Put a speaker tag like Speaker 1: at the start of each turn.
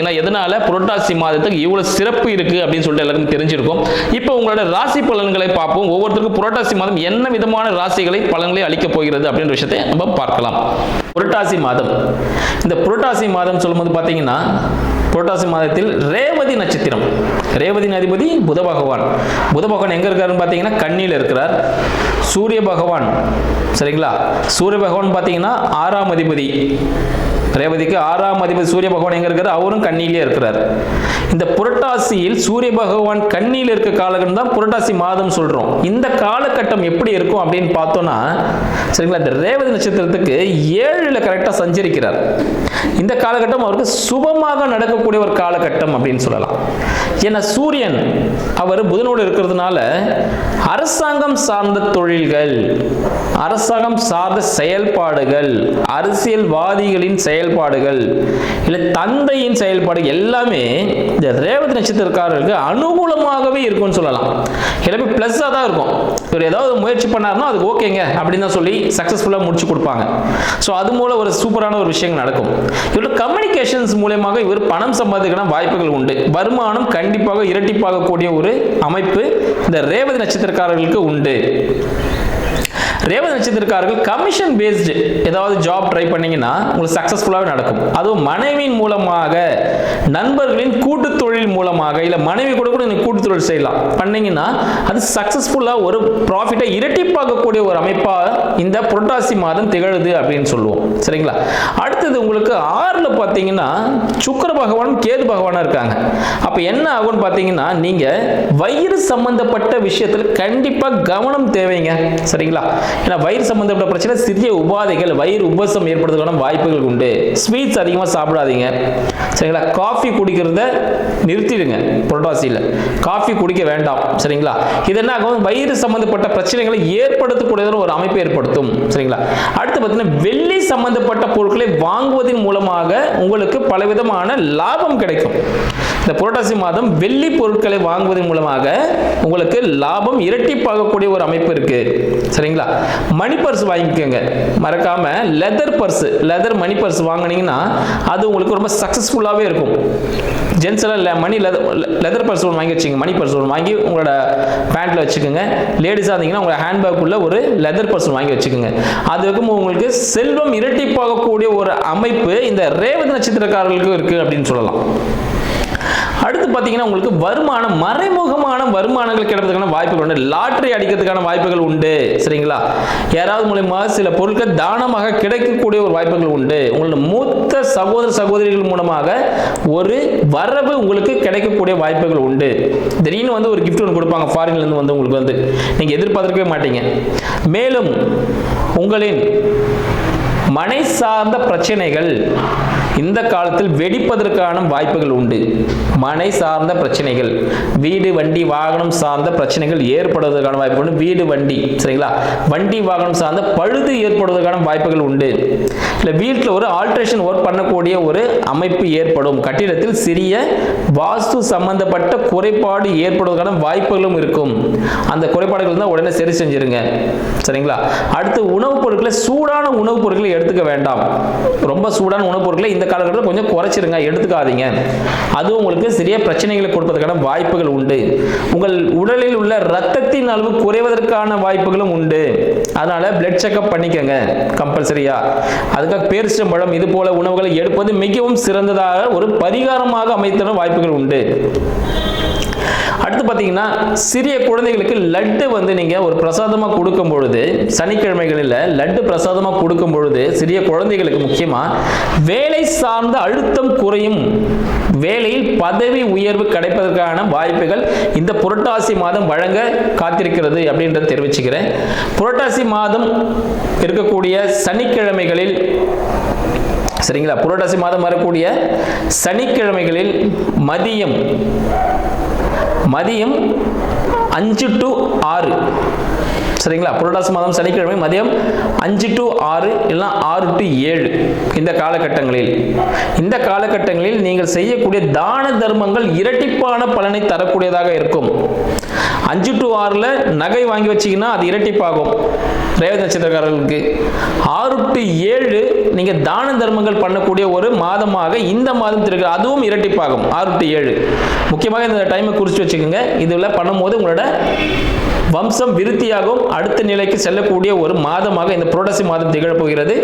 Speaker 1: எதனால? புரட்டாசி மாதத்துக்கு இவ்வளோ சிறப்பு இருக்கு அப்படின்னு சொல்லிட்டு எல்லாருக்கும் தெரிஞ்சிருக்கும். இப்போ உங்களோட ராசி பலன்களை பார்ப்போம். ஒவ்வொருத்தருக்கும் புரட்டாசி மாதம் என்ன விதமான ராசிகளை பலன்களை அளிக்கப் போகிறது அப்படின்ற விஷயத்தை நம்ம பார்க்கலாம். புரட்டாசி மாதம். இந்த புரட்டாசி மாதம் சொல்லும்போது பார்த்தீங்கன்னா புரட்டாசி மாதத்தில் ரேவதி நட்சத்திரம். ரேவதியின் அதிபதி புத பகவான். புத பகவான் எங்க இருக்காருன்னு பார்த்தீங்கன்னா கண்ணியில் இருக்கிறார். சூரிய பகவான் சரிங்களா? சூரிய பகவான் பார்த்தீங்கன்னா ஆறாம் அதிபதி. ரேவதிக்கு ஆறாம் அதிபதி சூரிய பகவான் எங்க இருக்காரு? அவரும் கண்ணியிலே இருக்கிறார். இந்த புரட்டாசியில் சூரிய பகவான் கண்ணியில் இருக்க காலகட்டம் தான் புரட்டாசி மாதம் சொல்றோம். இந்த காலகட்டம் எப்படி இருக்கும் அப்படின்னு பார்த்தோம்னா சரிங்களா? இந்த ரேவதி நட்சத்திரத்துக்கு ஏழுல கரெக்டாக சஞ்சரிக்கிறார். இந்த காலகட்டம் அவருக்கு சுபமாக நடக்கக்கூடிய ஒரு காலகட்டம் அப்படின்னு சொல்லலாம். ஏன்னா சூரியன் அவர் புதனோடு இருக்கிறதுனால அரசாங்கம் சார்ந்த தொழில்கள் அரசாங்கம் சார்ந்த செயல்பாடுகள் அரசியல்வாதிகளின் செயல்பாடுகள் இல்லை தந்தையின் செயல்பாடு எல்லாமே இந்த ரேவதி நட்சத்திரக்காரர்களுக்கு அனுகூலமாகவே இருக்கும்னு சொல்லலாம். எல்லாமே ப்ளஸ்ஸாக தான் இருக்கும். இவர் ஏதாவது முயற்சி பண்ணாருன்னா அதுக்கு ஓகேங்க அப்படின்னு தான் சொல்லி சக்ஸஸ்ஃபுல்லாக முடிச்சு கொடுப்பாங்க. ஸோ அது மூலம் ஒரு சூப்பரான ஒரு விஷயங்கள் நடக்கும். இவரோட கம்யூனிகேஷன்ஸ் மூலயமாக இவர் பணம் சம்பாதிக்கிற வாய்ப்புகள் உண்டு. வருமானம் கண்டிப்பாக இரட்டிப்பாகக்கூடிய ஒரு அமைப்பு இந்த ரேவதி நட்சத்திரக்காரர்களுக்கு உண்டு. ரேவதி நட்சத்திரக்காரர்கள் கமிஷன் பேஸ்டு ஏதாவது ஜாப் ட்ரை பண்ணீங்கன்னா உங்களுக்கு சக்ஸஸ்ஃபுல்லாகவே நடக்கும். அதுவும் மனைவியின் மூலமாக நண்பர்களின் கூட்டு தொழில் மூலமாக இல்லை மனைவி கூட கூட நீங்கள் கூட்டு தொழில் செய்யலாம். பண்ணீங்கன்னா அது சக்ஸஸ்ஃபுல்லாக ஒரு ப்ராஃபிட்டை இரட்டிப்பாக்கக்கூடிய ஒரு அமைப்பாக இந்த புரட்டாசி மாதம் திகழுது அப்படின்னு சொல்லுவோம். சரிங்களா? அடுத்தது உங்களுக்கு ஆறில் பார்த்தீங்கன்னா சுக்கர பகவானும் கேது பகவானாக இருக்காங்க. அப்போ என்ன ஆகும்னு பார்த்தீங்கன்னா நீங்கள் வயிறு சம்பந்தப்பட்ட விஷயத்தில் கண்டிப்பாக கவனம் தேவைங்க. சரிங்களா? ஏன்னா வயிறு சம்பந்தப்பட்ட பிரச்சனை சிறிய உபாதைகள் வயிறு உபசம் ஏற்படுறதுக்கான வாய்ப்புகள் உண்டு. ஸ்வீட்ஸ் அதிகமாக சாப்பிடாதீங்க. சரிங்களா? காஃபி குடிக்கிறத நிறுத்திடுங்க புரட்டாசியில். காஃபி குடிக்க வேண்டாம் சரிங்களா? இது என்ன ஆகும்? வயிறு சம்பந்தப்பட்ட பிரச்சனைகளை ஏற்படுத்தக்கூடியதான ஒரு அமைப்பு ஏற்படுத்தும் சரிங்களா? அடுத்து பார்த்தீங்கன்னா வெள்ளி சம்பந்தப்பட்ட பொருட்களை வாங்குவதன் மூலமாக உங்களுக்கு பலவிதமான லாபம் கிடைக்கும். இந்த புரட்டாசி மாதம் வெள்ளி பொருட்களை வாங்குவதன் மூலமாக உங்களுக்கு லாபம் இரட்டிப்பாகக்கூடிய ஒரு அமைப்பு இருக்கு சரிங்களா? மணி பர்ஸ் வாங்கிக்கோங்க. மறக்காம leather purse leather money purse வாங்குனீங்கன்னா அது உங்களுக்கு ரொம்ப சக்ஸஸ்ஃபுல்லாகவே இருக்கும். ஜென்ஸ் எல்லாம் மணி லெதர் லெதர் பர்ஸ் ஒன்று வாங்கி வச்சுங்க மணி பர்ஸ் ஒன்று வாங்கி உங்களோட பேண்ட்டில் வச்சுக்கோங்க. லேடிஸாக இருந்தீங்கன்னா உங்களோட ஹேண்ட்பேக்குள்ளே ஒரு லெதர் பர்ஸ் வாங்கி வச்சுக்கோங்க. அது உங்களுக்கு செல்வம் இரட்டிப்பாகக்கூடிய ஒரு அமைப்பு இந்த ரேவதி நட்சத்திரக்காரர்களுக்கு இருக்குது அப்படின்னு சொல்லலாம். அடுத்து பார்த்தீங்கன்னா உங்களுக்கு வருமானம் மறைமுகமான வருமானங்கள் கிடைப்பதற்கான வாய்ப்புகள் உண்டு. லாட்டரி அடிக்கிறதுக்கான வாய்ப்புகள் உண்டு சரிங்களா? யாராவது மூலயமா சில பொருட்கள் தானமாக கிடைக்கக்கூடிய ஒரு வாய்ப்புகள் உண்டு. உங்களோட மூத்த சகோதர சகோதரிகள் மூலமாக ஒரு வரவு உங்களுக்கு கிடைக்கக்கூடிய வாய்ப்புகள் உண்டு. திடீர்னு வந்து ஒரு கிஃப்ட் ஒன்று கொடுப்பாங்க ஃபாரின்ல இருந்து வந்து உங்களுக்கு வந்து. நீங்க எதிர்பார்த்திருக்கவே மாட்டீங்க. மேலும் உங்களின் மனை சார்ந்த பிரச்சனைகள் இந்த காலத்தில் வெடிப்பதற்கான வாய்ப்புகள் உண்டு. மனை சார்ந்த பிரச்சனைகள் வீடு வண்டி வாகனம் சார்ந்த பிரச்சனைகள் ஏற்படுவதற்கான வாய்ப்பு உண்டு. வீடு வண்டி சரிங்களா? வண்டி வாகனம் சார்ந்த பழுது ஏற்படுவதற்கான வாய்ப்புகள் உண்டு. இல்லை வீட்டில் ஒரு ஆல்ட்ரேஷன் ஒர்க் பண்ணக்கூடிய ஒரு அமைப்பு ஏற்படும். கட்டிடத்தில் சிறிய வாஸ்து சம்பந்தப்பட்ட குறைபாடு ஏற்படுவதற்கான வாய்ப்புகளும் இருக்கும். அந்த குறைபாடுகள் தான் உடனே சரி செஞ்சிருங்க. சரிங்களா? அடுத்து உணவுப் பொருட்களை சூடான உணவுப் பொருட்களை எடுத்துக்க வேண்டாம். ரொம்ப சூடான உணவுப் பொருட்களை இந்த காலகட்டத்தில் கொஞ்சம் குறைச்சிருங்க எடுத்துக்காதீங்க. அது உங்களுக்கு சிறிய பிரச்சனைகளை கொடுப்பதற்கான வாய்ப்புகள் உண்டு. உங்கள் உடலில் உள்ள ரத்தத்தின் அளவு குறைவதற்கான வாய்ப்புகளும் உண்டு. அதனால பிளட் செக்அப் பண்ணிக்கோங்க கம்பல்சரியா அதுக்காக பேரிச்சம்பழம் இது போல உணவுகளை எடுப்பது மிகவும் சிறந்ததாக ஒரு பரிகாரமாக அமைத்தன வாய்ப்புகள் உண்டு. அடுத்து பார்த்தீங்கன்னா சிறிய குழந்தைகளுக்கு லட்டு வந்து நீங்கள் ஒரு பிரசாதமாக கொடுக்கும் பொழுது சனிக்கிழமைகளில் லட்டு பிரசாதமாக கொடுக்கும் பொழுது சிறிய குழந்தைகளுக்கு முக்கியமாக வேலை சார்ந்த அழுத்தம் குறையும். வேலையில் பதவி உயர்வு கிடைப்பதற்கான வாய்ப்புகள் இந்த புரட்டாசி மாதம் வழங்க காத்திருக்கிறது அப்படின்றத தெரிவிச்சுக்கிறேன். புரட்டாசி மாதம் இருக்கக்கூடிய சனிக்கிழமைகளில் சரிங்களா? புரட்டாசி மாதம் வரக்கூடிய சனிக்கிழமைகளில் மதியம் மதியம் அஞ்சு டு ஆறு. சரிங்களா? புரட்டாசி மாதம் சனிக்கிழமை மதியம் அஞ்சு டு ஆறு இல்லைனா ஆறு டு ஏழு இந்த காலகட்டங்களில். இந்த காலகட்டங்களில் நீங்கள் செய்யக்கூடிய தான தர்மங்கள் இரட்டிப்பான பலனை தரக்கூடியதாக இருக்கும். அஞ்சு டு ஆறில் நகை வாங்கி வச்சிங்கன்னா அது இரட்டிப்பாகும். ரேவதி நட்சத்திரக்காரர்களுக்கு ஆறு டு ஏழு நீங்கள் தான தர்மங்கள் பண்ணக்கூடிய ஒரு மாதமாக இந்த மாதம் திருக்கு அதுவும் இரட்டிப்பாகும். ஆறு டு ஏழு. முக்கியமாக இந்த டைமை குறித்து வச்சுக்கோங்க. இதில் பண்ணும்போது உங்களோட வம்சம் விருத்தியாகும். அடுத்த நிலைக்கு செல்லக்கூடிய ஒரு மாதமாக இந்த புரட்டாசி மாதம் திகழப் போகிறது.